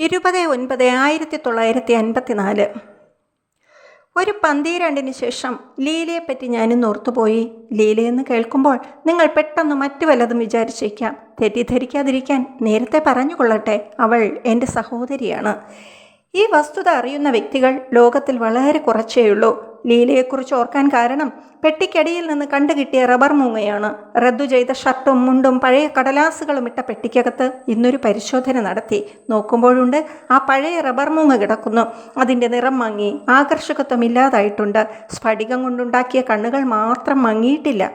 ഇരുപത് ഒൻപത് ആയിരത്തി തൊള്ളായിരത്തി അൻപത്തി നാല് ഒരു പന്തീരണ്ടിന് ശേഷം ലീലയെപ്പറ്റി ഞാനും ഓർത്തുപോയി. ലീലയെന്ന് കേൾക്കുമ്പോൾ നിങ്ങൾ പെട്ടെന്ന് മറ്റു വല്ലതും വിചാരിച്ചേക്കാം. തെറ്റിദ്ധരിക്കാതിരിക്കാൻ നേരത്തെ പറഞ്ഞുകൊള്ളട്ടെ. അവൾ എന്റെ സഹോദരിയാണ്. ഈ വസ്തുത അറിയുന്ന വ്യക്തികൾ ലോകത്തിൽ വളരെ കുറച്ചേയുള്ളൂ. ലീലയെക്കുറിച്ച് ഓർക്കാൻ കാരണം പെട്ടിക്കടിയിൽ നിന്ന് കണ്ടുകിട്ടിയ റബ്ബർ മൂങ്ങയാണ്. റദ്ദു ചെയ്ത ഷർട്ടും മുണ്ടും പഴയ കടലാസുകളും ഇട്ട പെട്ടിക്കകത്ത് ഇന്നൊരു പരിശോധന നടത്തി. നോക്കുമ്പോഴുണ്ട് ആ പഴയ റബ്ബർ മൂങ്ങ കിടക്കുന്നു. അതിന്റെ നിറം മങ്ങി ആകർഷകത്വം ഇല്ലാതായിട്ടുണ്ട്. സ്ഫടികം കൊണ്ടുണ്ടാക്കിയ കണ്ണുകൾ മാത്രം മങ്ങിയിട്ടില്ല.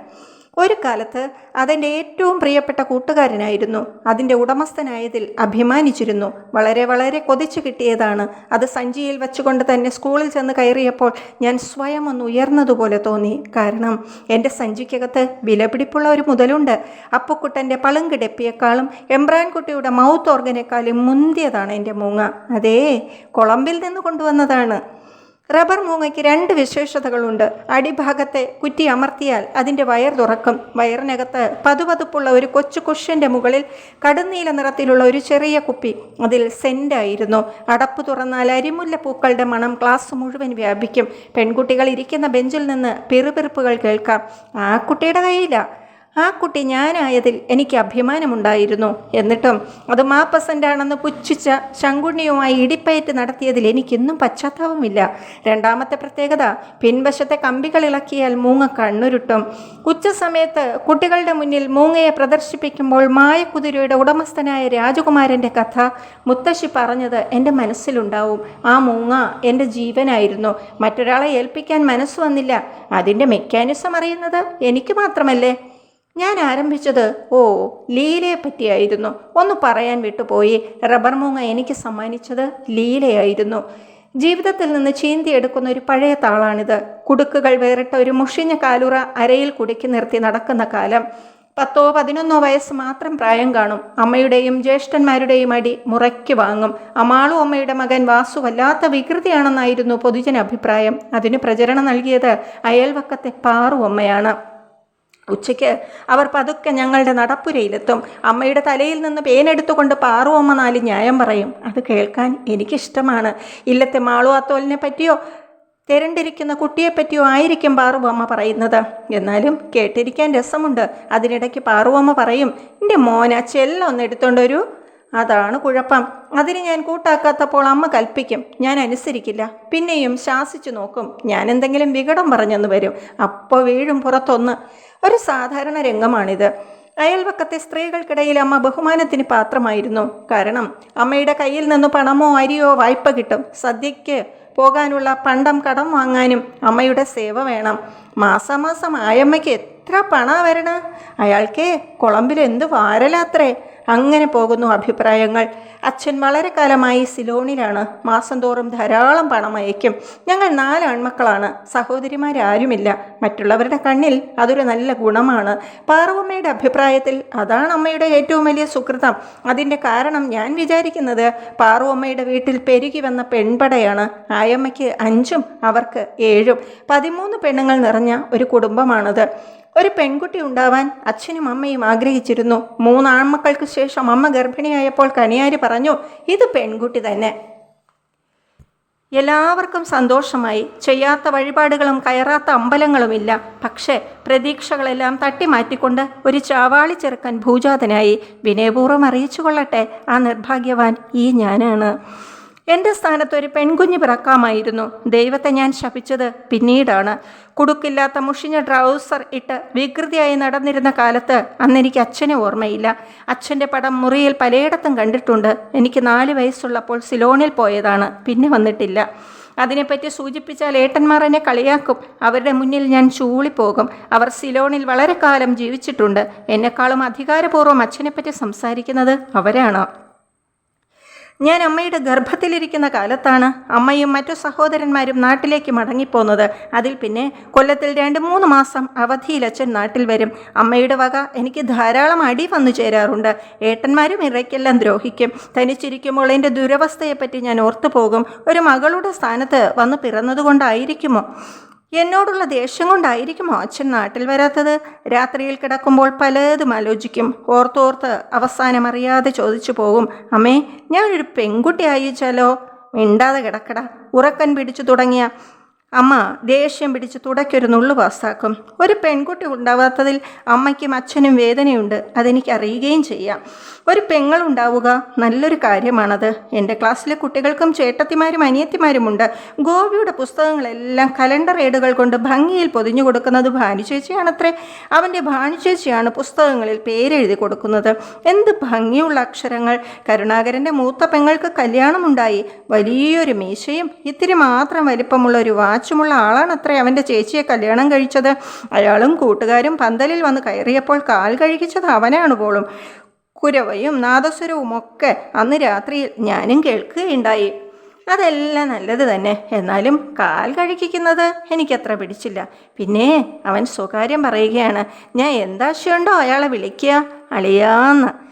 ഒരു കാലത്ത് അതെന്റെ ഏറ്റവും പ്രിയപ്പെട്ട കൂട്ടുകാരനായിരുന്നു. അതിന്റെ ഉടമസ്ഥനായതിൽ അഭിമാനിച്ചിരുന്നു. വളരെ വളരെ കൊതിച്ചു കിട്ടിയതാണ്. അത് സഞ്ചിയിൽ വെച്ചുകൊണ്ട് തന്നെ സ്കൂളിൽ ചെന്ന് കയറിയപ്പോൾ ഞാൻ സ്വയം ഒന്ന് ഉയർന്നതുപോലെ തോന്നി. കാരണം എന്റെ സഞ്ചിക്കകത്ത് വിലപിടിപ്പുള്ള ഒരു മുതലുണ്ട്. അപ്പുക്കുട്ടന്റെ പളുങ്കിടപ്പിയേക്കാളും എംബ്രാൻകുട്ടിയുടെ മൗത്ത് ഓർഗനേക്കാളും മുന്തിയതാണ് എന്റെ മൂങ്ങ. അതേ കൊളംബിൽ നിന്ന് കൊണ്ടുവന്നതാണ്. റബ്ബർ മൂങ്ങയ്ക്ക് രണ്ട് വിശേഷതകളുണ്ട്. അടിഭാഗത്തെ കുറ്റി അമർത്തിയാൽ അതിന്റെ വയർ തുറക്കും. വയറിനകത്ത് പതുപതുപ്പുള്ള ഒരു കൊച്ചു കുഷ്യന്റെ മുകളിൽ കടുന്നീല നിറത്തിലുള്ള ഒരു ചെറിയ കുപ്പി അതിൽ സെന്റായിരുന്നു അടപ്പ് തുറന്നാൽ അരിമുല്ല പൂക്കളുടെ മണം ക്ലാസ് മുഴുവൻ വ്യാപിക്കും. പെൺകുട്ടികൾ ഇരിക്കുന്ന ബെഞ്ചിൽ നിന്ന് പിറുപിറുപ്പുകൾ കേൾക്കാം. ആ കുട്ടിയുടെ കയ്യിലാണ് ആ കുട്ടി ഞാനായതിൽ എനിക്ക് അഭിമാനമുണ്ടായിരുന്നു. എന്നിട്ടും അത് മാപ്പസന്റാണെന്ന് പുച്ഛിച്ച ശങ്കുണ്ണിയുമായി ഇടിപ്പയറ്റ് നടത്തിയതിൽ എനിക്കിന്നും പശ്ചാത്താപമില്ല. രണ്ടാമത്തെ പ്രത്യേകത പിൻവശത്തെ കമ്പികൾ ഇളക്കിയാൽ മൂങ്ങ കണ്ണുരുട്ടും. ഉച്ചസമയത്ത് കുട്ടികളുടെ മുന്നിൽ മൂങ്ങയെ പ്രദർശിപ്പിക്കുമ്പോൾ മായക്കുതിരയുടെ ഉടമസ്ഥനായ രാജകുമാരന്റെ കഥ മുത്തശ്ശി പറഞ്ഞത് എന്റെ മനസ്സിലുണ്ടാവും. ആ മൂങ്ങ എന്റെ ജീവനായിരുന്നു. മറ്റൊരാളെ ഏൽപ്പിക്കാൻ മനസ്സ് വന്നില്ല. അതിന്റെ മെക്കാനിസം അറിയുന്നത് എനിക്ക് മാത്രമല്ലേ? ഞാൻ ആരംഭിച്ചത് ഓ ലീലയെ പറ്റിയായിരുന്നു ഒന്ന് പറയാൻ വിട്ടുപോയി. റബ്ബർ മൂങ്ങ എനിക്ക് സമ്മാനിച്ചത് ലീലയായിരുന്നു. ജീവിതത്തിൽ നിന്ന് ചീന്തിയെടുക്കുന്ന ഒരു പഴയ താളാണിത്. കുടുക്കുകൾ വേറിട്ട ഒരു മുഷിഞ്ഞ കാലുറ അരയിൽ കുടുക്കി നിർത്തി നടക്കുന്ന കാലം. പത്തോ പതിനൊന്നോ വയസ്സ് മാത്രം പ്രായം കാണും. അമ്മയുടെയും ജ്യേഷ്ഠന്മാരുടെയും അടി മുറയ്ക്ക് വാങ്ങും. അമാളു അമ്മയുടെ മകൻ വാസു വല്ലാത്ത വികൃതിയാണെന്നായിരുന്നു പൊതുജന അഭിപ്രായം. അതിന് പ്രചരണം നൽകിയത് അയൽവക്കത്തെ പാറു അമ്മയാണ്. ഉച്ചയ്ക്ക് അവർ പതുക്കെ ഞങ്ങളുടെ നടപ്പുരയിലെത്തും. അമ്മയുടെ തലയിൽ നിന്ന് പേനെടുത്തുകൊണ്ട് പാറുവമ്മ നാല് ന്യായം പറയും. അത് കേൾക്കാൻ എനിക്കിഷ്ടമാണ്. ഇല്ലത്തെ മാളുവാത്തോലിനെ പറ്റിയോ തിരണ്ടിരിക്കുന്ന കുട്ടിയെപ്പറ്റിയോ ആയിരിക്കും പാറുവമ്മ പറയുന്നത്. എന്നാലും കേട്ടിരിക്കാൻ രസമുണ്ട്. അതിനിടയ്ക്ക് പാറുവമ്മ പറയും എന്റെ മോന ചെല്ലം ഒന്ന് എടുത്തോണ്ട് വരൂ. അതാണ് കുഴപ്പം. അതിന് ഞാൻ കൂട്ടാക്കാത്തപ്പോൾ അമ്മ കൽപ്പിക്കും. ഞാൻ അനുസരിക്കില്ല. പിന്നെയും ശാസിച്ചു നോക്കും. ഞാൻ എന്തെങ്കിലും വികടം പറഞ്ഞെന്ന് വരും. അപ്പോൾ വീഴും പുറത്തൊന്ന്. ഒരു സാധാരണ രംഗമാണിത്. അയൽവക്കത്തെ സ്ത്രീകൾക്കിടയിൽ അമ്മ ബഹുമാനത്തിന് പാത്രമായിരുന്നു. കാരണം അമ്മയുടെ കയ്യിൽ നിന്ന് പണമോ അരിയോ വായ്പ കിട്ടും. സദ്യയ്ക്ക് പോകാനുള്ള പണ്ടം കടം വാങ്ങാനും അമ്മയുടെ സേവ വേണം. മാസാമാസം ആയമ്മയ്ക്ക് എത്ര പണ വരണ? അയാൾക്ക് കുളമ്പിൽ എന്ത് വാരലാത്രേ? അങ്ങനെ പോകുന്നു അഭിപ്രായങ്ങൾ. അച്ഛൻ വളരെ കാലമായി സിലോണിലാണ്. മാസം തോറും ധാരാളം പണം അയക്കും ഞങ്ങൾ നാല് ആൺമക്കളാണ്. സഹോദരിമാരാരുമില്ല മറ്റുള്ളവരുടെ കണ്ണിൽ അതൊരു നല്ല ഗുണമാണ്. പാർവമ്മയുടെ അഭിപ്രായത്തിൽ അതാണ് അമ്മയുടെ ഏറ്റവും വലിയ സുഹൃതം. അതിന്റെ കാരണം ഞാൻ വിചാരിക്കുന്നത് പാർവമ്മയുടെ വീട്ടിൽ പെരുകി വന്ന പെൺപടയാണ്. ആയമ്മയ്ക്ക് അഞ്ചും അവർക്ക് ഏഴും. പതിമൂന്ന് പെണ്ണുങ്ങൾ നിറഞ്ഞ ഒരു കുടുംബമാണത്. ഒരു പെൺകുട്ടി ഉണ്ടാവാൻ അച്ഛനും അമ്മയും ആഗ്രഹിച്ചിരുന്നു. മൂന്ന് ആൺമക്കൾക്ക് ശേഷം അമ്മ ഗർഭിണിയായപ്പോൾ കണിയാരി പറഞ്ഞു ഇത് പെൺകുട്ടി തന്നെ. എല്ലാവർക്കും സന്തോഷമായി. ചെയ്യാത്ത വഴിപാടുകളും കയറാത്ത അമ്പലങ്ങളുമില്ല. പക്ഷേ പ്രതീക്ഷകളെല്ലാം തട്ടിമാറ്റിക്കൊണ്ട് ഒരു ചാവാളി ചെറുക്കൻ ഭൂജാതനായി വിനയപൂർവം അറിയിച്ചു കൊള്ളട്ടെ ആ നിർഭാഗ്യവാൻ ഈ ഞാനാണ്. എന്റെ സ്ഥാനത്ത് ഒരു പെൺകുഞ്ഞ് പിറക്കാമായിരുന്നു. ദൈവത്തെ ഞാൻ ശപിച്ചത് പിന്നീടാണ്. കുടുക്കില്ലാത്ത മുഷിഞ്ഞ ട്രൗസർ ഇട്ട് വികൃതിയായി നടന്നിരുന്ന കാലത്ത് അന്ന് എനിക്ക് അച്ഛനെ ഓർമ്മയില്ല. അച്ഛന്റെ പടം മുറിയിൽ പലയിടത്തും കണ്ടിട്ടുണ്ട്. എനിക്ക് നാല് വയസ്സുള്ളപ്പോൾ സിലോണിൽ പോയതാണ്. പിന്നെ വന്നിട്ടില്ല. അതിനെപ്പറ്റി സൂചിപ്പിച്ചാൽ ഏട്ടന്മാർ എന്നെ കളിയാക്കും. അവരുടെ മുന്നിൽ ഞാൻ ചൂളിപ്പോകും. അവർ സിലോണിൽ വളരെ കാലം ജീവിച്ചിട്ടുണ്ട്. എന്നെക്കാളും അധികാരപൂർവം അച്ഛനെപ്പറ്റി സംസാരിക്കുന്നത് അവരാണ്. ഞാൻ അമ്മയുടെ ഗർഭത്തിലിരിക്കുന്ന കാലത്താണ് അമ്മയും മറ്റു സഹോദരന്മാരും നാട്ടിലേക്ക് മടങ്ങിപ്പോന്നത്. അതിൽ പിന്നെ കൊല്ലത്തിൽ രണ്ട് മൂന്ന് മാസം അവധിയിൽ അച്ഛൻ നാട്ടിൽ വരും. അമ്മയുടെ വക എനിക്ക് ധാരാളം അടി വന്നു ചേരാറുണ്ട്. ഏട്ടന്മാരും ഇറയ്ക്കെല്ലാം ദ്രോഹിക്കും. തനിച്ചിരിക്കുമ്പോൾ എന്റെ ദുരവസ്ഥയെപ്പറ്റി ഞാൻ ഓർത്തു പോകും ഒരു മകളുടെ സ്ഥാനത്ത് വന്ന് പിറന്നതുകൊണ്ടായിരിക്കുമോ? എന്നോടുള്ള ദേഷ്യം കൊണ്ടായിരിക്കും അച്ഛൻ നാട്ടിൽ വരാത്തത്. രാത്രിയിൽ കിടക്കുമ്പോൾ പലതും ആലോചിക്കും. ഓർത്തോർത്ത് അവസാനം അറിയാതെ ചോദിച്ചു പോകും. അമ്മേ ഞാനൊരു പെൺകുട്ടി ആയിച്ചാലോ മിണ്ടാതെ കിടക്കട. ഉറക്കൻ പിടിച്ചു തുടങ്ങിയ അമ്മ ദേഷ്യം പിടിച്ച് തുടയ്ക്കൊരു നുള്ളു പാസ്സാക്കും. ഒരു പെൺകുട്ടി ഉണ്ടാവാത്തതിൽ അമ്മയ്ക്കും അച്ഛനും വേദനയുണ്ട്. അതെനിക്ക് അറിയുകയും ചെയ്യാം. ഒരു പെങ്ങളുണ്ടാവുക നല്ലൊരു കാര്യമാണത്. എന്റെ ക്ലാസ്സിലെ കുട്ടികൾക്കും ചേട്ടത്തിമാരും അനിയത്തിമാരുമുണ്ട്. ഗോപിയുടെ പുസ്തകങ്ങളെല്ലാം കലണ്ടർ ഏടുകൾ കൊണ്ട് ഭംഗിയിൽ പൊതിഞ്ഞു കൊടുക്കുന്നത് ഭാനുചേച്ചിയാണത്രേ. അവന്റെ ഭാനുചേച്ചിയാണ് പുസ്തകങ്ങളിൽ പേരെഴുതി കൊടുക്കുന്നത്. എന്ത് ഭംഗിയുള്ള അക്ഷരങ്ങൾ. കരുണാകരന്റെ മൂത്ത പെങ്ങൾക്ക് കല്യാണമുണ്ടായി. വലിയൊരു മീശയും ഇത്തിരി മാത്രം വലിപ്പമുള്ള ഒരു വാച്ചുമുള്ള ആളാണത്രേ. അവന്റെ ചേച്ചിയെ കല്യാണം കഴിച്ചത് അയാളും കൂട്ടുകാരും പന്തലിൽ വന്ന് കയറിയപ്പോൾ കാൽ കഴിക്കിച്ചത് അവനാണ് പോളും കുരവയും നാദസ്വരവും ഒക്കെ അന്ന് രാത്രിയിൽ ഞാനും കേൾക്കുകയുണ്ടായി. അതെല്ലാം നല്ലത് തന്നെ. എന്നാലും കാൽ കഴിക്കുന്നത് എനിക്കത്ര പിടിച്ചില്ല. പിന്നെ അവൻ സ്വകാര്യം പറയുകയാണ് ഞാൻ എന്താശയുണ്ടോ അയാളെ വിളിക്കുക? അളിയാന്ന്.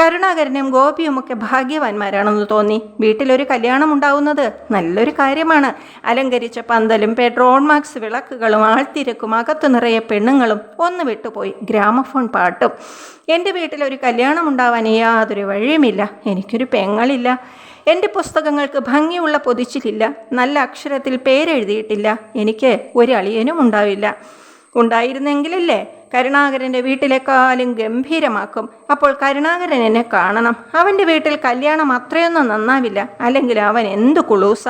കരുണാകരനും ഗോപിയുമൊക്കെ ഭാഗ്യവാന്മാരാണെന്ന് തോന്നി. വീട്ടിലൊരു കല്യാണം ഉണ്ടാവുന്നത് നല്ലൊരു കാര്യമാണ്. അലങ്കരിച്ച പന്തലും പെട്രോൾ മാക്സ് വിളക്കുകളും ആൾത്തിരക്കും അകത്തു നിറയെ പെണ്ണുങ്ങളും ഒന്ന് വിട്ടുപോയി ഗ്രാമഫോൺ പാട്ടും. എന്റെ വീട്ടിലൊരു കല്യാണം ഉണ്ടാവാൻ യാതൊരു വഴിയുമില്ല. എനിക്കൊരു പെങ്ങളില്ല. എന്റെ പുസ്തകങ്ങൾക്ക് ഭംഗിയുള്ള പൊതിച്ചിലില്ല. നല്ല അക്ഷരത്തിൽ പേരെഴുതിയിട്ടില്ല. എനിക്ക് ഒരു അളിയനും ഉണ്ടാവില്ല. ഉണ്ടായിരുന്നെങ്കിലല്ലേ കരുണാകരന്റെ വീട്ടിലെക്കാലും ഗംഭീരമാക്കും. അപ്പോൾ കരുണാകരൻ എന്നെ കാണണം. അവന്റെ വീട്ടിൽ കല്യാണം അത്രയൊന്നും നന്നാവില്ല. അല്ലെങ്കിൽ അവൻ എന്തു കുളൂസ?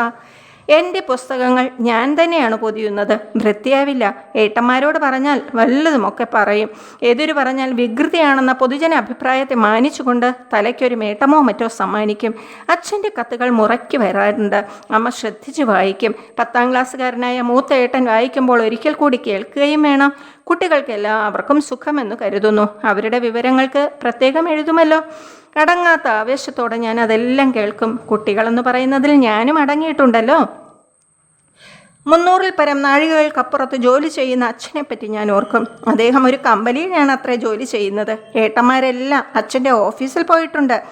എന്റെ പുസ്തകങ്ങൾ ഞാൻ തന്നെയാണ് പൊതിയുന്നത്. വൃത്തിയാവില്ല ഏട്ടന്മാരോട് പറഞ്ഞാൽ വല്ലതുമൊക്കെ പറയും. എതിരു പറഞ്ഞാൽ വികൃതിയാണെന്ന പൊതുജന അഭിപ്രായത്തെ മാനിച്ചുകൊണ്ട് തലയ്ക്കൊരു മേട്ടമോ മറ്റോ സമ്മാനിക്കും. അച്ഛന്റെ കത്തുകൾ മുറയ്ക്ക് വരാറുണ്ട്. അമ്മ ശ്രദ്ധിച്ചു വായിക്കും. പത്താം ക്ലാസ്സുകാരനായ മൂത്ത ഏട്ടൻ വായിക്കുമ്പോൾ ഒരിക്കൽ കൂടി കേൾക്കുകയും വേണം. കുട്ടികൾക്ക് എല്ലാവർക്കും സുഖമെന്ന് കരുതുന്നു. അവരുടെ വിവരങ്ങൾക്ക് പ്രത്യേകം എഴുതുമല്ലോ. അടങ്ങാത്ത ആവേശത്തോടെ ഞാൻ അതെല്ലാം കേൾക്കും. കുട്ടികളെന്ന് പറയുന്നതിൽ ഞാനും അടങ്ങിയിട്ടുണ്ടല്ലോ. മുന്നൂറിൽ പരം നാഴികകൾക്കപ്പുറത്ത് ജോലി ചെയ്യുന്ന അച്ഛനെ പറ്റി ഞാൻ ഓർക്കും. അദ്ദേഹം ഒരു കമ്പനിയിലാണ് അത്രേ ജോലി ചെയ്യുന്നത്. ഏട്ടന്മാരെല്ലാം അച്ഛന്റെ ഓഫീസിൽ പോയിട്ടുണ്ട്.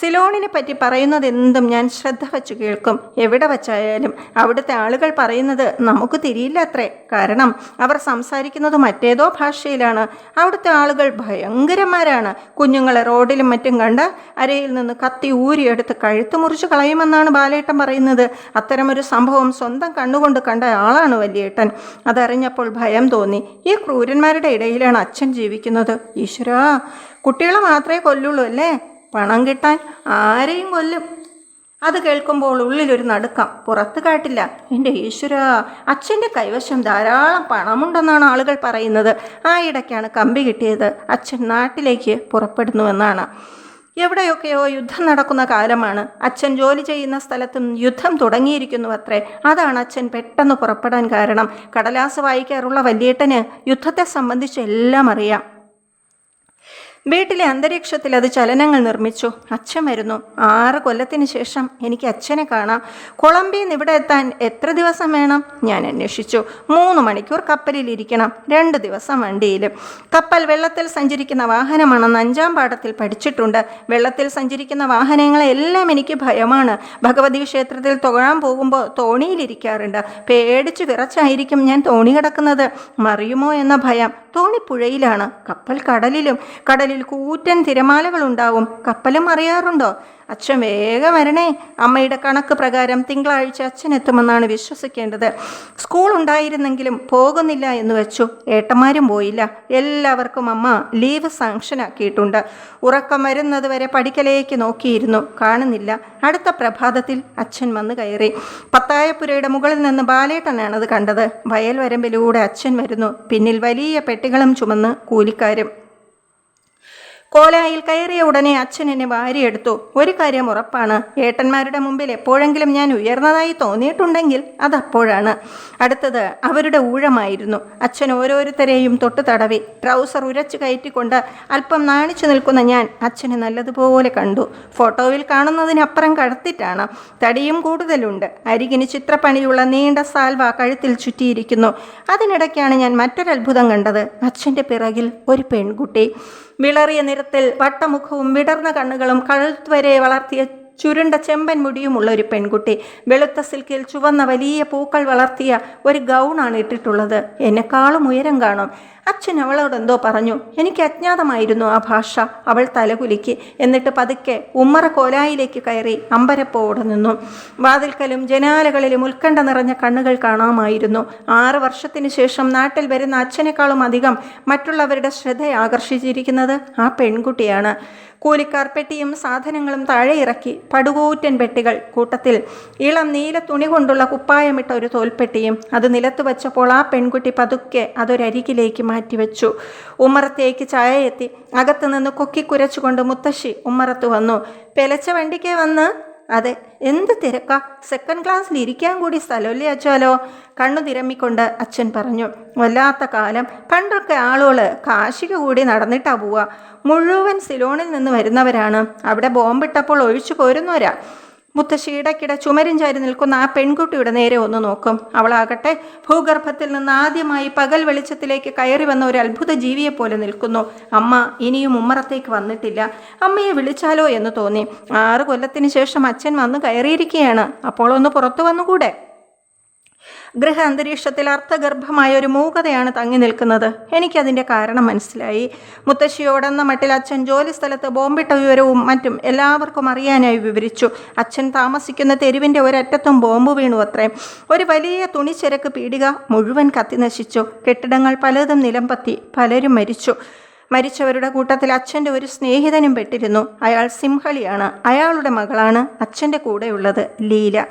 സിലോണിനെ പറ്റി പറയുന്നത് എന്തും ഞാൻ ശ്രദ്ധ വച്ചു കേൾക്കും. എവിടെ വച്ചായാലും അവിടുത്തെ ആളുകൾ പറയുന്നത് നമുക്ക് തിരിയില്ല അത്രേ. കാരണം അവർ സംസാരിക്കുന്നത് മറ്റേതോ ഭാഷയിലാണ്. അവിടുത്തെ ആളുകൾ ഭയങ്കരന്മാരാണ്. കുഞ്ഞുങ്ങളെ റോഡിലും മറ്റും കണ്ട് അരയിൽ നിന്ന് കത്തി ഊരിയെടുത്ത് കഴുത്ത് മുറിച്ച് കളയുമെന്നാണ് ബാലേട്ടൻ പറയുന്നത്. അത്തരമൊരു സംഭവം സ്വന്തം കണ്ണുകൊണ്ട് കണ്ട ആളാണ് വലിയേട്ടൻ. അതറിഞ്ഞപ്പോൾ ഭയം തോന്നി. ഈ ക്രൂരന്മാരുടെ ഇടയിലാണ് അച്ഛൻ ജീവിക്കുന്നത്. ഈശ്വരാ കുട്ടികളെ മാത്രമേ കൊല്ലുള്ളൂ അല്ലേ? പണം കിട്ടാൻ ആരെയും കൊല്ലും. അത് കേൾക്കുമ്പോൾ ഉള്ളിലൊരു നടുക്കം. പുറത്ത് കാട്ടില്ല. എന്റെ ഈശ്വര അച്ഛന്റെ കൈവശം ധാരാളം പണമുണ്ടെന്നാണ് ആളുകൾ പറയുന്നത്. ആ ഇടയ്ക്കാണ് കമ്പി കിട്ടിയത്. അച്ഛൻ നാട്ടിലേക്ക് പുറപ്പെടുന്നുവെന്നാണ്. എവിടെയൊക്കെയോ യുദ്ധം നടക്കുന്ന കാലമാണ്. അച്ഛൻ ജോലി ചെയ്യുന്ന സ്ഥലത്തും യുദ്ധം തുടങ്ങിയിരിക്കുന്നു അത്രേ അതാണ് അച്ഛൻ പെട്ടെന്ന് പുറപ്പെടാൻ കാരണം. കടലാസ് വായിക്കാറുള്ള വല്യേട്ടന് യുദ്ധത്തെ സംബന്ധിച്ച് എല്ലാം അറിയാം. വീട്ടിലെ അന്തരീക്ഷത്തിൽ അത് ചലനങ്ങൾ നിർമ്മിച്ചു. അച്ഛൻ വരുന്നു. ആറ് കൊല്ലത്തിന് ശേഷം എനിക്ക് അച്ഛനെ കാണാം. കൊളംബിയിൽ നിന്ന് ഇവിടെ എത്താൻ എത്ര ദിവസം വേണം? ഞാൻ അന്വേഷിച്ചു. മൂന്ന് മണിക്കൂർ കപ്പലിൽ ഇരിക്കണം. രണ്ട് ദിവസം വണ്ടിയിൽ. കപ്പൽ വെള്ളത്തിൽ സഞ്ചരിക്കുന്ന വാഹനമാണെന്ന് അഞ്ചാം പാഠത്തിൽ പഠിച്ചിട്ടുണ്ട്. വെള്ളത്തിൽ സഞ്ചരിക്കുന്ന വാഹനങ്ങളെല്ലാം എനിക്ക് ഭയമാണ്. ഭഗവതി ക്ഷേത്രത്തിൽ തൊഴാൻ പോകുമ്പോൾ തോണിയിലിരിക്കാറുണ്ട് പേടിച്ച് വിറച്ചായിരിക്കും ഞാൻ തോണി കിടക്കുന്നത്. മറിയുമോ എന്ന ഭയം തോണി പുഴയിലാണ് കപ്പൽ കടലിലും കടലിൽ കൂറ്റൻ തിരമാലകളുണ്ടാവും. കപ്പലും അറിയാറുണ്ടോ? അച്ഛൻ വേഗം വരണേ. അമ്മയുടെ കണക്ക് പ്രകാരം തിങ്കളാഴ്ച അച്ഛൻ എത്തുമെന്നാണ് വിശ്വസിക്കേണ്ടത്. സ്കൂൾ ഉണ്ടായിരുന്നെങ്കിലും പോകുന്നില്ല എന്ന് വെച്ചു. ഏട്ടന്മാരും പോയില്ല. എല്ലാവർക്കും അമ്മ ലീവ് സാങ്ഷൻ ആക്കിയിട്ടുണ്ട്. ഉറക്കം വരുന്നതുവരെ പടിക്കലേക്ക് നോക്കിയിരുന്നു. കാണുന്നില്ല. അടുത്ത പ്രഭാതത്തിൽ അച്ഛൻ വന്ന് കയറി. പത്തായപ്പുരയുടെ മുകളിൽ നിന്ന് ബാലേട്ടനാണത് കണ്ടത്. വയൽ വരമ്പിലൂടെ അച്ഛൻ വരുന്നു. പിന്നിൽ വലിയ പെട്ടികളും ചുമന്ന് കൂലിക്കാരും. കോലായിൽ കയറിയ ഉടനെ അച്ഛൻ എന്നെ വാരിയെടുത്തു. ഒരു കാര്യം ഉറപ്പാണ്. ഏട്ടന്മാരുടെ മുമ്പിൽ എപ്പോഴെങ്കിലും ഞാൻ ഉയർന്നതായി തോന്നിയിട്ടുണ്ടെങ്കിൽ അതപ്പോഴാണ്. അടുത്തത് അവരുടെ ഊഴമായിരുന്നു. അച്ഛൻ ഓരോരുത്തരെയും തൊട്ട് തടവി. ട്രൗസർ ഉരച്ചു കയറ്റിക്കൊണ്ട് അല്പം നാണിച്ചു നിൽക്കുന്ന ഞാൻ അച്ഛനെ നല്ലതുപോലെ കണ്ടു. ഫോട്ടോയിൽ കാണുന്നതിനപ്പുറം കടത്തിട്ടാണ്. തടിയും കൂടുതലുണ്ട്. അരികിന് ചിത്രപ്പണിയുള്ള നീണ്ട സാൽവ കഴുത്തിൽ ചുറ്റിയിരിക്കുന്നു. അതിനിടയ്ക്കാണ് ഞാൻ മറ്റൊരത്ഭുതം കണ്ടത്. അച്ഛന്റെ പിറകിൽ ഒരു പെൺകുട്ടി. വിളറിയ നിറത്തിൽ വട്ടമുഖവും വിടർന്ന കണ്ണുകളും കഴുത്തുവരെ വളർത്തിയ ചുരുണ്ട ചെമ്പൻ മുടിയുമുള്ള ഒരു പെൺകുട്ടി വെളുത്ത സിൽക്കിൽ ചുവന്ന വലിയ പൂക്കൾ വളർത്തിയ ഒരു ഗൗണാണ് ഇട്ടിട്ടുള്ളത്. എന്നെക്കാളും ഉയരം കാണും. അച്ഛൻ അവളോട് എന്തോ പറഞ്ഞു. എനിക്ക് അജ്ഞാതമായിരുന്നു ആ ഭാഷ. അവൾ തലകുലുക്കി. എന്നിട്ട് പതുക്കെ ഉമ്മറ കോലായിലേക്ക് കയറി അമ്പരപ്പോട് നിന്നു. വാതിൽക്കലും ജനാലകളിലും ഉത്കണ്ഠ നിറഞ്ഞ കണ്ണുകൾ കാണാമായിരുന്നു. ആറ് വർഷത്തിന് ശേഷം നാട്ടിൽ വരുന്ന അച്ഛനേക്കാളും അധികം മറ്റുള്ളവരുടെ ശ്രദ്ധ ആകർഷിച്ചിരിക്കുന്നത് ആ പെൺകുട്ടിയാണ്. കൂലിക്കാർ പെട്ടിയും സാധനങ്ങളും താഴെ ഇറക്കി പടുകൂറ്റൻ പെട്ടികൾ. കൂട്ടത്തിൽ ഇളം നീല തുണി കൊണ്ടുള്ള കുപ്പായമിട്ട ഒരു തോൽപ്പെട്ടിയും അത് നിലത്ത് വച്ചപ്പോൾ ആ പെൺകുട്ടി പതുക്കെ അതൊരരികിലേക്ക് മാറ്റിവെച്ചു. ഉമ്മറത്തേക്ക് ചായ എത്തി അകത്ത് നിന്ന് കൊക്കിക്കുരച്ചുകൊണ്ട് മുത്തശ്ശി ഉമ്മറത്ത് വന്നു. പെലച്ച വണ്ടിക്ക് വന്ന്? അതെ. എന്ത് തിരക്കാ? സെക്കൻഡ് ക്ലാസ്സിൽ ഇരിക്കാൻ കൂടി സ്ഥലമല്ലേ അച്ചാലോ? കണ്ണു തിരമ്മിക്കൊണ്ട് അച്ഛൻ പറഞ്ഞു. വല്ലാത്ത കാലം. പണ്ടൊക്കെ ആളുകൾ കാശിക കൂടി നടന്നിട്ടാ പോവുക മുഴുവൻ സിലോണിൽ നിന്ന് വരുന്നവരാണ്. അവിടെ ബോംബിട്ടപ്പോൾ ഒഴിച്ചു പോരുന്നവരാ. മുത്തശ്ശി ഇടയ്ക്കിട ചുമരും ചാരി നിൽക്കുന്ന ആ പെൺകുട്ടിയുടെ നേരെ ഒന്ന് നോക്കും. അവളാകട്ടെ ഭൂഗർഭത്തിൽ നിന്ന് ആദ്യമായി പകൽ വെളിച്ചത്തിലേക്ക് കയറി വന്ന ഒരു അത്ഭുത ജീവിയെപ്പോലെ നിൽക്കുന്നു. അമ്മ ഇനിയും ഉമ്മറത്തേക്ക് വന്നിട്ടില്ല. അമ്മയെ വിളിച്ചാലോ എന്ന് തോന്നി. ആറ് കൊല്ലത്തിന് ശേഷം അച്ഛൻ വന്ന് കയറിയിരിക്കുകയാണ്. അപ്പോൾ ഒന്ന് പുറത്തു വന്നുകൂടെ? ഗൃഹ അന്തരീക്ഷത്തിൽ അർത്ഥഗർഭമായ ഒരു മൂകതയാണ് തങ്ങി നിൽക്കുന്നത്. എനിക്കതിന്റെ കാരണം മനസ്സിലായി. മുത്തശ്ശിയോടെന്ന മട്ടിൽ അച്ഛൻ ജോലി സ്ഥലത്ത് ബോംബിട്ട വിവരവും മറ്റും എല്ലാവർക്കും അറിയാനായി വിവരിച്ചു. അച്ഛൻ താമസിക്കുന്ന തെരുവിന്റെ ഒരറ്റത്തും ബോംബ് വീണു അത്രേ ഒരു വലിയ തുണിച്ചരക്ക് പീടിക മുഴുവൻ കത്തി നശിച്ചു. കെട്ടിടങ്ങൾ പലതും നിലംപത്തി പലരും മരിച്ചു. മരിച്ചവരുടെ കൂട്ടത്തിൽ അച്ഛന്റെ ഒരു സ്നേഹിതനും പെട്ടിരുന്നു. അയാൾ സിംഹളിയാണ്. അയാളുടെ മകളാണ് അച്ഛന്റെ കൂടെയുള്ളത് ലീല.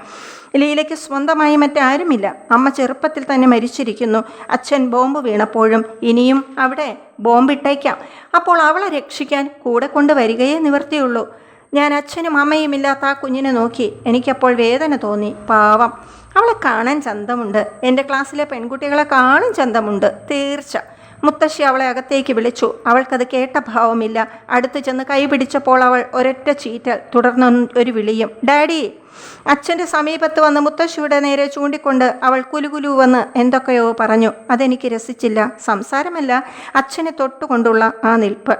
ലീലയ്ക്ക് സ്വന്തമായി മറ്റാരുമില്ല. അമ്മ ചെറുപ്പത്തിൽ തന്നെ മരിച്ചിരിക്കുന്നു. അച്ഛൻ ബോംബ് വീണപ്പോഴും ഇനിയും അവിടെ ബോംബിട്ടേക്കാം അപ്പോൾ അവളെ രക്ഷിക്കാൻ കൂടെ കൊണ്ടുവരികയേ നിവർത്തിയുള്ളൂ. ഞാൻ അച്ഛനും അമ്മയും ഇല്ലാത്ത ആ കുഞ്ഞിനെ നോക്കി എനിക്കപ്പോൾ വേദന തോന്നി. പാവം. അവളെ കാണാൻ ചന്തമുണ്ട്. എന്റെ ക്ലാസ്സിലെ പെൺകുട്ടികളെ കാണാൻ ചന്തമുണ്ട്. തീർച്ച. മുത്തശ്ശി അവളെ അകത്തേക്ക് വിളിച്ചു. അവൾക്കത് കേട്ട ഭാവമില്ല. അടുത്ത് ചെന്ന് കൈ പിടിച്ചപ്പോൾ അവൾ ഒരൊറ്റ ചീറ്റൽ തുടർന്ന് ഒരു വിളിയും ഡാഡി അച്ഛന്റെ സമീപത്ത് വന്ന് മുത്തശ്ശിയുടെ നേരെ ചൂണ്ടിക്കൊണ്ട് അവൾ കുലുകുലു വന്ന് എന്തൊക്കെയോ പറഞ്ഞു. അതെനിക്ക് രസിച്ചില്ല. സംസാരമല്ല. അച്ഛനെ തൊട്ടുകൊണ്ടുള്ള ആ നിൽപ്പ്.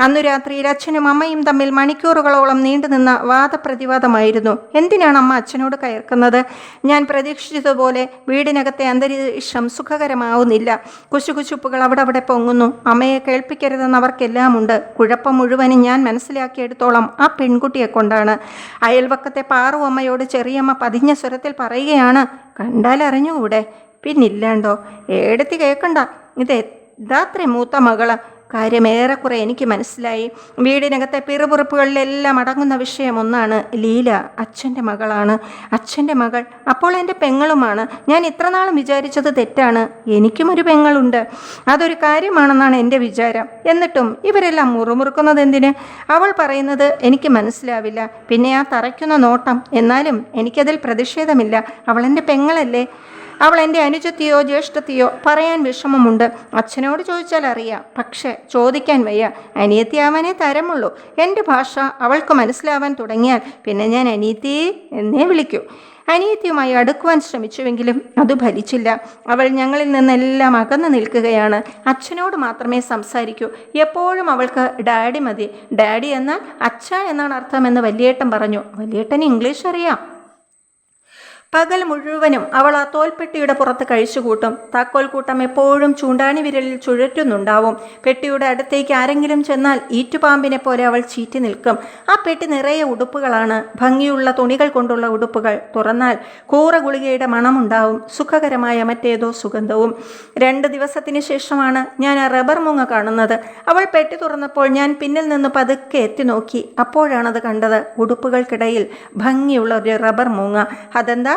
അന്നു രാത്രിയിൽ അച്ഛനും അമ്മയും തമ്മിൽ മണിക്കൂറുകളോളം നീണ്ടുനിന്ന വാദപ്രതിവാദമായിരുന്നു. എന്തിനാണ് അമ്മ അച്ഛനോട് കയർക്കുന്നത്? ഞാൻ പ്രതീക്ഷിച്ചതുപോലെ വീടിനകത്തെ അന്തരീക്ഷം സുഖകരമാവുന്നില്ല. കുശുകുശുപ്പുകൾ അവിടെ അവിടെ പൊങ്ങുന്നു. അമ്മയെ കേൾപ്പിക്കരുതെന്ന് അവർക്കെല്ലാമുണ്ട്. കുഴപ്പം മുഴുവനും ഞാൻ മനസ്സിലാക്കിയെടുത്തോളം ആ പെൺകുട്ടിയെ കൊണ്ടാണ്. അയൽവക്കത്തെ പാറു അമ്മയോട് ചെറിയമ്മ പതിഞ്ഞ സ്വരത്തിൽ പറയുകയാണ്. കണ്ടാൽ അറിഞ്ഞുകൂടെ? പിന്നില്ലാണ്ടോ? ഏടത്തി കേൾക്കണ്ട. ഇത് എന്താത്രേ മൂത്ത മകൾ? കാര്യം ഏറെക്കുറെ എനിക്ക് മനസ്സിലായി. വീടിനകത്തെ പിറുപുറുപ്പുകളിലെല്ലാം അടങ്ങുന്ന വിഷയം ഒന്നാണ് ലീല അച്ഛന്റെ മകളാണ്. അച്ഛന്റെ മകൾ അപ്പോൾ എന്റെ പെങ്ങളുമാണ്. ഞാൻ ഇത്ര നാളും വിചാരിച്ചത് തെറ്റാണ്. എനിക്കും ഒരു പെങ്ങളുണ്ട്. അതൊരു കാര്യമാണെന്നാണ് എന്റെ വിചാരം. എന്നിട്ടും ഇവരെല്ലാം മുറുമുറുക്കുന്നത് എന്തിന്? അവൾ പറയുന്നത് എനിക്ക് മനസ്സിലാവില്ല. പിന്നെ ആ തറയ്ക്കുന്ന നോട്ടം. എന്നാലും എനിക്കതിൽ പ്രതിഷേധമില്ല. അവൾ എന്റെ പെങ്ങളല്ലേ? അവൾ എന്റെ അനുജത്തിയോ ജ്യേഷ്ഠത്തിയോ പറയാൻ വിഷമമുണ്ട്. അച്ഛനോട് ചോദിച്ചാൽ അറിയാം. പക്ഷേ ചോദിക്കാൻ വയ്യ. അനിയത്തിയാവാനേ തരമുള്ളൂ. എന്റെ ഭാഷ അവൾക്ക് മനസ്സിലാവാൻ തുടങ്ങിയാൽ പിന്നെ ഞാൻ അനിയത്തി എന്നേ വിളിക്കൂ. അനിയത്തിയുമായി അടുക്കുവാൻ ശ്രമിച്ചുവെങ്കിലും അത് ഫലിച്ചില്ല. അവൾ ഞങ്ങളിൽ നിന്നെല്ലാം അകന്നു നിൽക്കുകയാണ്. അച്ഛനോട് മാത്രമേ സംസാരിക്കൂ. എപ്പോഴും അവൾക്ക് ഡാഡി മതി. ഡാഡി എന്നാൽ അച്ഛ എന്നാണ് അർത്ഥമെന്ന് വലിയേട്ടൻ പറഞ്ഞു. വലിയേട്ടന് ഇംഗ്ലീഷ് അറിയാം. പകൽ മുഴുവനും അവൾ ആ തോൽപ്പെട്ടിയുടെ പുറത്ത് കഴിച്ചുകൂട്ടും. താക്കോൽ കൂട്ടം എപ്പോഴും ചൂണ്ടാണി വിരലിൽ ചുഴറ്റുന്നുണ്ടാവും. പെട്ടിയുടെ അടുത്തേക്ക് ആരെങ്കിലും ചെന്നാൽ ഈറ്റുപാമ്പിനെ പോലെ അവൾ ചീറ്റി നിൽക്കും. ആ പെട്ടി നിറയെ ഉടുപ്പുകളാണ്. ഭംഗിയുള്ള തുണികൾ കൊണ്ടുള്ള ഉടുപ്പുകൾ തുറന്നാൽ കൂറ ഗുളികയുടെ മണമുണ്ടാവും. സുഖകരമായ മറ്റേതോ സുഗന്ധവും. രണ്ട് ദിവസത്തിന് ശേഷമാണ് ഞാൻ ആ റബ്ബർ മുങ്ങ കാണുന്നത്. അവൾ പെട്ടി തുറന്നപ്പോൾ ഞാൻ പിന്നിൽ നിന്ന് പതുക്കെ എത്തി നോക്കി. അപ്പോഴാണത് കണ്ടത്. ഉടുപ്പുകൾക്കിടയിൽ ഭംഗിയുള്ള ഒരു റബ്ബർ മൂങ്ങ. അതെന്താ?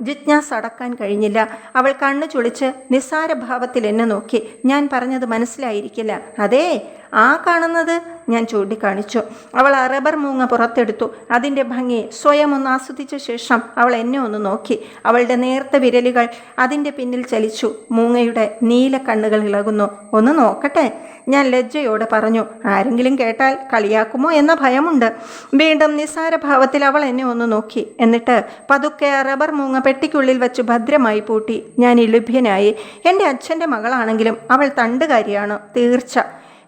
ജിജ്ഞാസ അടക്കാൻ കഴിഞ്ഞില്ല. അവൾ കണ്ണു ചുളിച്ച് നിസ്സാര ഭാവത്തിൽ എന്നെ നോക്കി. ഞാൻ പറഞ്ഞത് മനസ്സിലായിരിക്കില്ല. അതേ ആ കാണുന്നത് ഞാൻ ചൂണ്ടിക്കാണിച്ചു. അവൾ ആ റബ്ബർ മൂങ്ങ പുറത്തെടുത്തു. അതിന്റെ ഭംഗി സ്വയം ഒന്ന് ആസ്വദിച്ച ശേഷം അവൾ എന്നെ ഒന്ന് നോക്കി. അവളുടെ നേർത്ത വിരലുകൾ അതിന്റെ പിന്നിൽ ചലിച്ചു. മൂങ്ങയുടെ നീല കണ്ണുകൾ ഇളകുന്നു. ഒന്ന് നോക്കട്ടെ. ഞാൻ ലജ്ജയോടെ പറഞ്ഞു. ആരെങ്കിലും കേട്ടാൽ കളിയാക്കുമോ എന്ന ഭയമുണ്ട്. വീണ്ടും നിസ്സാരഭാവത്തിൽ അവൾ എന്നെ ഒന്ന് നോക്കി. എന്നിട്ട് പതുക്കെ ആ റബ്ബർ മൂങ്ങ പെട്ടിക്കുള്ളിൽ വെച്ച് ഭദ്രമായി പൂട്ടി. ഞാൻ ഇളുഭ്യനായി എന്റെ അച്ഛന്റെ മകളാണെങ്കിലും അവൾ തണ്ടുകാരിയാണ് തീർച്ച.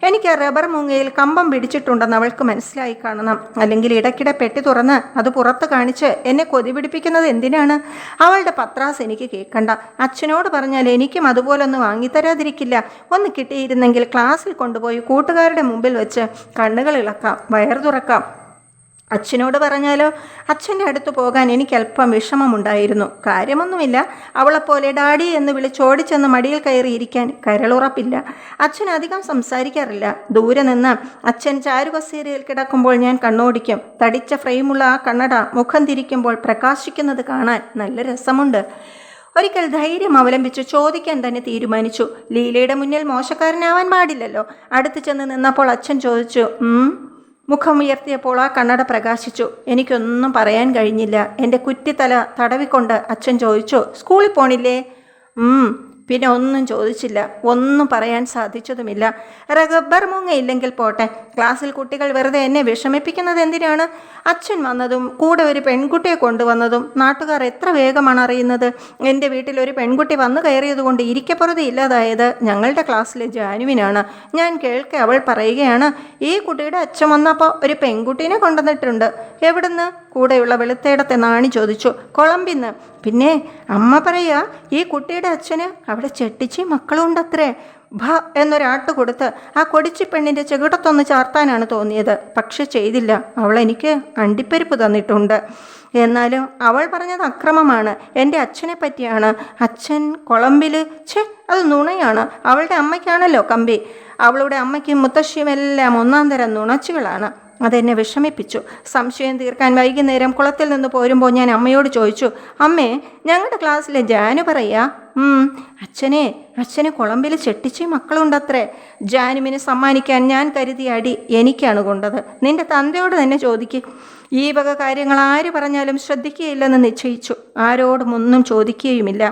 എനിക്ക് റബ്ബർ മൂങ്ങയിൽ കമ്പം പിടിച്ചിട്ടുണ്ടെന്ന് അവൾക്ക് മനസ്സിലായി കാണണം. അല്ലെങ്കിൽ ഇടയ്ക്കിടെ പെട്ടി തുറന്ന് അത് പുറത്ത് കാണിച്ച് എന്നെ കൊതി പിടിപ്പിക്കുന്നത് എന്തിനാണ്? അവളുടെ പത്രാസ് എനിക്ക് കേൾക്കണ്ട. അച്ഛനോട് പറഞ്ഞാൽ എനിക്കും അതുപോലൊന്നും വാങ്ങിത്തരാതിരിക്കില്ല. ഒന്ന് കിട്ടിയിരുന്നെങ്കിൽ ക്ലാസ്സിൽ കൊണ്ടുപോയി കൂട്ടുകാരുടെ മുമ്പിൽ വെച്ച് കണ്ണുകൾ ഇളക്കാം വയർ തുറക്കാം. അച്ഛനോട് പറഞ്ഞാലോ അച്ഛന്റെ അടുത്ത് പോകാൻ എനിക്ക് അല്പം വിഷമമുണ്ടായിരുന്നു. കാര്യമൊന്നുമില്ല. അവളെപ്പോലെ ഡാഡി എന്ന് വിളിച്ചോടിച്ചെന്ന് മടിയിൽ കയറിയിരിക്കാൻ കരളുറപ്പില്ല. അച്ഛൻ അധികം സംസാരിക്കാറില്ല. ദൂരെ നിന്ന് അച്ഛൻ ചാരുകസേരയിൽ കിടക്കുമ്പോൾ ഞാൻ കണ്ണോടിക്കും. തടിച്ച ഫ്രെയിമുള്ള ആ കണ്ണട മുഖം തിരിക്കുമ്പോൾ പ്രകാശിക്കുന്നത് കാണാൻ നല്ല രസമുണ്ട്. ഒരിക്കൽ ധൈര്യം അവലംബിച്ച് ചോദിക്കാൻ തന്നെ തീരുമാനിച്ചു. ലീലയുടെ മുന്നിൽ മോശക്കാരനാവാൻ പാടില്ലല്ലോ. അടുത്ത് ചെന്ന് നിന്നപ്പോൾ അച്ഛൻ ചോദിച്ചു "ഉം?" മുഖം ഉയർത്തിയപ്പോൾ ആ കണ്ണട പ്രകാശിച്ചു. എനിക്കൊന്നും പറയാൻ കഴിഞ്ഞില്ല. എന്റെ കുറ്റിത്തല തടവിക്കൊണ്ട് അച്ഛൻ ചോദിച്ചു സ്കൂളിൽ പോണില്ലേ? പിന്നെ ഒന്നും ചോദിച്ചില്ല ഒന്നും പറയാൻ സാധിച്ചതുമില്ല. റബ്ബർ മൂങ്ങ ഇല്ലെങ്കിൽ പോട്ടെ ക്ലാസ്സിൽ കുട്ടികൾ വെറുതെ എന്നെ വിഷമിപ്പിക്കുന്നത് എന്തിനാണ്? അച്ഛൻ വന്നതും കൂടെ ഒരു പെൺകുട്ടിയെ കൊണ്ടുവന്നതും നാട്ടുകാർ എത്ര വേഗമാണ് അറിയുന്നത്? എന്റെ വീട്ടിൽ ഒരു പെൺകുട്ടി വന്നു കയറിയതുകൊണ്ട് ഇരിക്കപ്പുറത്ത് ഇല്ലാതായത് ഞങ്ങളുടെ ക്ലാസ്സിലെ ജാനുവിനാണ്. ഞാൻ കേൾക്കെ അവൾ പറയുകയാണ് ഈ കുട്ടിയുടെ അച്ഛൻ വന്നപ്പോൾ ഒരു പെൺകുട്ടീനെ കൊണ്ടുവന്നിട്ടുണ്ട്. എവിടുന്ന്? കൂടെയുള്ള വെളുത്തേടത്തെ നാണി ചോദിച്ചു കൊളംബിന്ന് പിന്നെ അമ്മ പറയാ ഈ കുട്ടിയുടെ അച്ഛന് അവിടെ ചെട്ടിച്ചി മക്കളുണ്ടത്രേ ഭ എന്നൊരാട്ട് കൊടുത്ത് ആ കൊടിച്ചി പെണ്ണിന്റെ ചെകിടത്തൊന്ന് ചാർത്താനാണ് തോന്നിയത്. പക്ഷെ ചെയ്തില്ല. അവൾ എനിക്ക് അണ്ടിപ്പരിപ്പ് തന്നിട്ടുണ്ട്. എന്നാലും അവൾ പറഞ്ഞത് അക്രമമാണ്. എന്റെ അച്ഛനെ പറ്റിയാണ്. അച്ഛൻ കൊളമ്പിൽ ഛേ അത് നുണയാണ്. അവളുടെ അമ്മയ്ക്കാണല്ലോ കമ്പി. അവളുടെ അമ്മയ്ക്കും മുത്തശ്ശിയും എല്ലാം ഒന്നാം തരം നുണച്ചുകളാണ്. അതെന്നെ വിഷമിപ്പിച്ചു. സംശയം തീർക്കാൻ വൈകുന്നേരം കുളത്തിൽ നിന്ന് പോരുമ്പോൾ ഞാൻ അമ്മയോട് ചോദിച്ചു അമ്മേ ഞങ്ങളുടെ ക്ലാസ്സിലെ ജാനു പറയാ അച്ഛനെ അച്ഛനെ കുളമ്പിൽ ചെട്ടിച്ച് മക്കളുണ്ടത്രേ. ജാനുവിന് സമ്മാനിക്കാൻ ഞാൻ കരുതിയ അടി എനിക്കാണ് കൊണ്ടത്. നിന്റെ തന്തയോട് തന്നെ ചോദിക്ക്. ഈ വക കാര്യങ്ങൾ ആര് പറഞ്ഞാലും ശ്രദ്ധിക്കുകയില്ലെന്ന് നിശ്ചയിച്ചു. ആരോടും ഒന്നും ചോദിക്കുകയുമില്ല.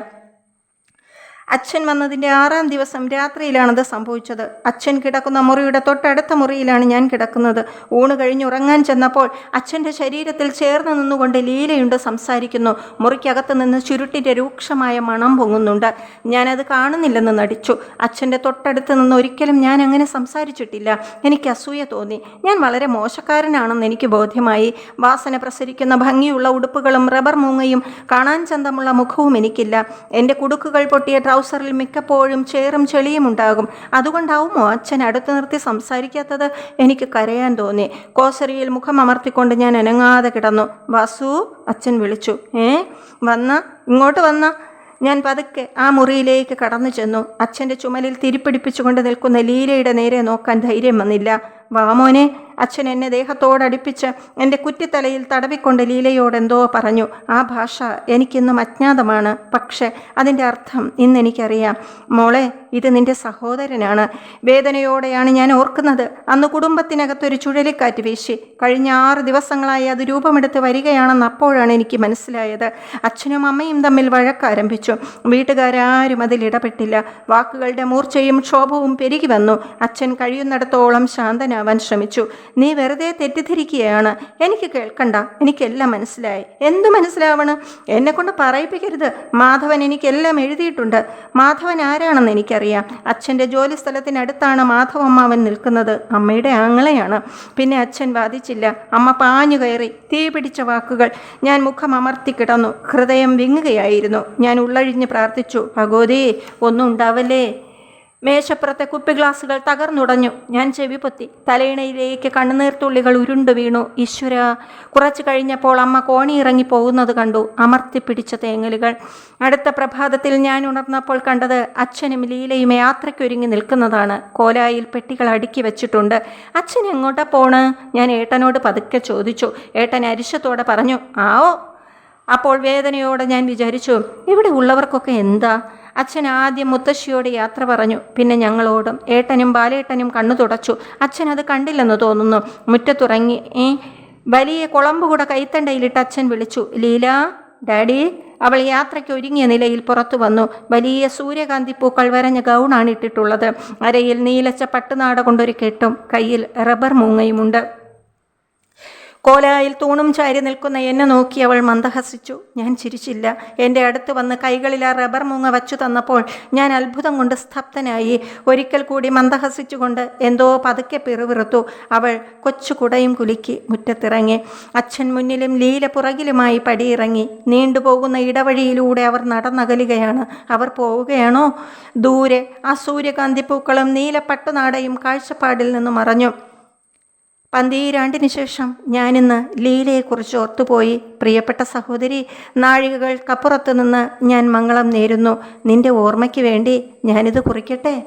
അച്ഛൻ വന്നതിന്റെ ആറാം ദിവസം രാത്രിയിലാണത് സംഭവിച്ചത്. അച്ഛൻ കിടക്കുന്ന മുറിയുടെ തൊട്ടടുത്ത മുറിയിലാണ് ഞാൻ കിടക്കുന്നത്. ഊണ് കഴിഞ്ഞ് ഉറങ്ങാൻ ചെന്നപ്പോൾ അച്ഛന്റെ ശരീരത്തിൽ ചേർന്ന് നിന്നുകൊണ്ട് ലീലയുണ്ട് സംസാരിക്കുന്നു. മുറിക്കകത്ത് നിന്ന് ചുരുട്ടിന്റെ രൂക്ഷമായ മണം പൊങ്ങുന്നുണ്ട്. ഞാനത് കാണുന്നില്ലെന്ന് നടിച്ചു. അച്ഛന്റെ തൊട്ടടുത്ത് നിന്ന് ഒരിക്കലും ഞാൻ അങ്ങനെ സംസാരിച്ചിട്ടില്ല. എനിക്ക് അസൂയ തോന്നി. ഞാൻ വളരെ മോശക്കാരനാണെന്ന് എനിക്ക് ബോധ്യമായി. വാസന പ്രസരിക്കുന്ന ഭംഗിയുള്ള ഉടുപ്പുകളും റബ്ബർ മൂങ്ങയും കാണാൻ ചന്തമുള്ള മുഖവും എനിക്കില്ല. എന്റെ കുടുക്കുകൾ പൊട്ടിയ ട്രൗസറിൽ മിക്കപ്പോഴും ചേറും ചെളിയും ഉണ്ടാകും. അതുകൊണ്ടാവുമോ അച്ഛൻ അടുത്ത് നിർത്തി സംസാരിക്കാത്തത്? എനിക്ക് കരയാൻ തോന്നി. കോസരിയിൽ മുഖം അമർത്തിക്കൊണ്ട് ഞാൻ അനങ്ങാതെ കിടന്നു. വാസു അച്ഛൻ വിളിച്ചു. ഏ? വന്ന? ഇങ്ങോട്ട് വന്ന? ഞാൻ പതുക്കെ ആ മുറിയിലേക്ക് കടന്നു ചെന്നു. അച്ഛന്റെ ചുമലിൽ തിരിപ്പിടിപ്പിച്ചുകൊണ്ട് നിൽക്കുന്ന ലീലയുടെ നേരെ നോക്കാൻ ധൈര്യം വന്നില്ല. വാമോനെ അച്ഛൻ എന്നെ ദേഹത്തോടടുപ്പിച്ച് എന്റെ കുറ്റിത്തലയിൽ തടവിക്കൊണ്ട് ലീലയോട് എന്തോ പറഞ്ഞു. ആ ഭാഷ എനിക്കിന്നും അജ്ഞാതമാണ്. പക്ഷേ അതിന്റെ അർത്ഥം ഇന്ന് എനിക്കറിയാം. മോളെ ഇത് നിന്റെ സഹോദരനാണ്. വേദനയോടെയാണ് ഞാൻ ഓർക്കുന്നത്. അന്ന് കുടുംബത്തിനകത്തൊരു ചുഴലിക്കാറ്റ് വീശി. കഴിഞ്ഞ ആറ് ദിവസങ്ങളായി അത് രൂപമെടുത്ത് വരികയാണെന്ന് അപ്പോഴാണ് എനിക്ക് മനസ്സിലായത്. അച്ഛനും അമ്മയും തമ്മിൽ വഴക്കാരംഭിച്ചു. വീട്ടുകാരാരും അതിൽ ഇടപെട്ടില്ല. വാക്കുകളുടെ മൂർച്ചയും ക്ഷോഭവും പെരുകി വന്നു. അച്ഛൻ കഴിയുന്നിടത്തോളം ശാന്തനാവാൻ ശ്രമിച്ചു. നീ വെറുതെ തെറ്റിദ്ധരിക്കുകയാണ്. എനിക്ക് കേൾക്കണ്ട. എനിക്കെല്ലാം മനസ്സിലായി. എന്തു മനസ്സിലാവണം? എന്നെക്കൊണ്ട് പറയിപ്പിക്കരുത്. മാധവൻ എനിക്കെല്ലാം എഴുതിയിട്ടുണ്ട്. മാധവൻ ആരാണെന്ന് എനിക്കറിയാം. അച്ഛന്റെ ജോലി സ്ഥലത്തിനടുത്താണ് മാധവമ്മാവൻ നിൽക്കുന്നത്. അമ്മയുടെ ആങ്ങളെയാണ്. പിന്നെ അച്ഛൻ വാദിച്ചില്ല. അമ്മ പാഞ്ഞു കയറി തീ പിടിച്ച വാക്കുകൾ. ഞാൻ മുഖം അമർത്തി കിടന്നു. ഹൃദയം വിങ്ങുകയായിരുന്നു. ഞാൻ ഉള്ളഴിഞ്ഞ് പ്രാർത്ഥിച്ചു. ഭഗവതി ഒന്നും ഉണ്ടാവല്ലേ? മേശപ്പുറത്തെ കുപ്പി ഗ്ലാസുകൾ തകർന്നുടഞ്ഞു. ഞാൻ ചെവി പൊത്തി. തലയിണയിലേക്ക് കണ്ണുനീർത്തുള്ളികൾ ഉരുണ്ടു വീണു. ഈശ്വര കുറച്ചു കഴിഞ്ഞപ്പോൾ അമ്മ കോണി ഇറങ്ങി പോകുന്നത് കണ്ടു. അമർത്തി പിടിച്ച തേങ്ങലുകൾ. അടുത്ത പ്രഭാതത്തിൽ ഞാൻ ഉണർന്നപ്പോൾ കണ്ടത് അച്ഛനും ലീലയും യാത്രയ്ക്കൊരുങ്ങി നിൽക്കുന്നതാണ്. കോലായിൽ പെട്ടികൾ അടുക്കി വെച്ചിട്ടുണ്ട്. അച്ഛൻ എങ്ങോട്ടാ പോണ്? ഞാൻ ഏട്ടനോട് പതുക്കെ ചോദിച്ചു. ഏട്ടൻ അരിശത്തോടെ പറഞ്ഞു ആവോ. അപ്പോൾ വേദനയോടെ ഞാൻ വിചാരിച്ചു ഇവിടെ ഉള്ളവർക്കൊക്കെ എന്താ? അച്ഛൻ ആദ്യം മുത്തശ്ശിയോട് യാത്ര പറഞ്ഞു. പിന്നെ ഞങ്ങളോടും ഏട്ടനും ബാലേട്ടനും കണ്ണു തുടച്ചു. അച്ഛൻ അത് കണ്ടില്ലെന്ന് തോന്നുന്നു. മുറ്റത്തുറങ്ങി വലിയ കുളമ്പ് കൂടെ കൈത്തണ്ടയിലിട്ട് അച്ഛൻ വിളിച്ചു. ലീല ഡാഡി അവൾ യാത്രയ്ക്ക് ഒരുങ്ങിയ നിലയിൽ പുറത്തു വന്നു. വലിയ സൂര്യകാന്തി പൂക്കൾ വരഞ്ഞ ഗൗണാണ് ഇട്ടിട്ടുള്ളത്. അരയിൽ നീലച്ച പട്ടുനാട കൊണ്ടൊരു കെട്ടും. കയ്യിൽ റബ്ബർ മൂങ്ങയുമുണ്ട്. കോലായിൽ തൂണും ചാരി നിൽക്കുന്ന എന്നെ നോക്കി അവൾ മന്ദഹസിച്ചു. ഞാൻ ചിരിച്ചില്ല. എന്റെ അടുത്ത് വന്ന് കൈകളിൽ ആ റബ്ബർ മൂങ്ങ വച്ചു തന്നപ്പോൾ ഞാൻ അത്ഭുതം കൊണ്ട് സ്തബ്ധനായി. ഒരിക്കൽ കൂടി മന്ദഹസിച്ചുകൊണ്ട് എന്തോ പതുക്കെ പിറുവിറുത്തു അവൾ കൊച്ചു കുടയും കുലുക്കി മുറ്റത്തിറങ്ങി. അച്ഛൻ മുന്നിലും ലീല പുറകിലുമായി പടിയിറങ്ങി. നീണ്ടുപോകുന്ന ഇടവഴിയിലൂടെ അവർ നടന്നകലുകയാണ്. അവർ പോവുകയാണോ? ദൂരെ ആ സൂര്യകാന്തിപ്പൂക്കളും നീല പട്ടുനാടയും കാഴ്ചപ്പാടിൽ നിന്ന് മറഞ്ഞു. പന്തീരാണ്ടിന് ശേഷം ഞാനിന്ന് ലീലയെക്കുറിച്ച് ഓർത്തുപോയി. പ്രിയപ്പെട്ട സഹോദരി നാഴികകൾക്കപ്പുറത്ത് നിന്ന് ഞാൻ മംഗളം നേരുന്നു. നിന്റെ ഓർമ്മയ്ക്ക് വേണ്ടി ഞാനിത് കുറിക്കട്ടെ?